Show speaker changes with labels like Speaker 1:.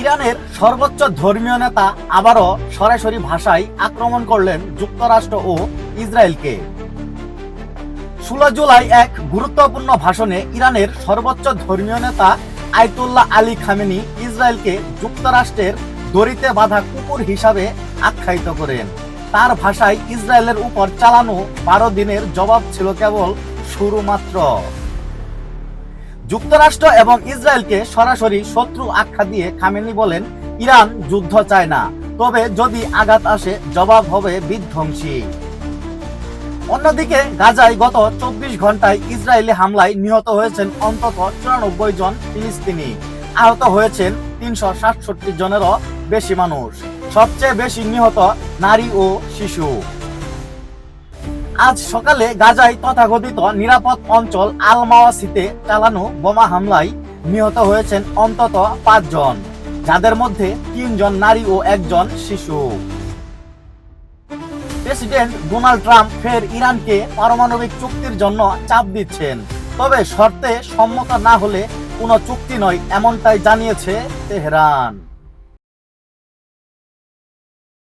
Speaker 1: ইরানের সর্বোচ্চ ধর্মীয় নেতা আবারও সরাসরি ভাষায় আক্রমণ করলেন যুক্তরাষ্ট্র ও ইসরায়েলকে। ষোলো জুলাই এক গুরুত্বপূর্ণ ভাষণে ইরানের সর্বোচ্চ ধর্মীয় নেতা আয়তুল্লাহ আলী খামেনি ইসরায়েলকে যুক্তরাষ্ট্রের দড়িতে বাঁধা কুকুর হিসাবে আখ্যায়িত করেন। তার ভাষায় ইসরায়েলের উপর চালানো বারো দিনের জবাব ছিল কেবল শুরু মাত্র যুক্তরাষ্ট্র এবং ইসরায়েলকে সরাসরি শত্রু আখ্যা দিয়ে খামেনি বলেন ইরান, যুদ্ধ চায় না। তবে যদি আঘাত আসে, জবাব হবে বিধ্বংসী। অন্যদিকে গাজায় গত চব্বিশ ঘন্টায় ইসরায়েলি হামলায় নিহত হয়েছেন অন্তত চুরানব্বই জন ফিলিস্তিনি। আহত হয়েছেন তিনশো সাতষট্টি জনেরও বেশি মানুষ। সবচেয়ে বেশি নিহত নারী ও শিশু। আজ সকালে গাজায় তথাকথিত নিরাপদ অঞ্চল আলমাওয়াসিতে চালানো বোমা হামলায় নিহত হয়েছেন অন্তত পাঁচজন, যাদের মধ্যে তিনজন নারী ও একজন শিশু। প্রেসিডেন্ট ডোনাল্ড ট্রাম্প ফের ইরানকে পারমাণবিক চুক্তির জন্য চাপ দিচ্ছেন, তবে শর্তে সম্মত না হলে কোনো চুক্তি নয়, এমনটাই জানিয়েছে তেহরান।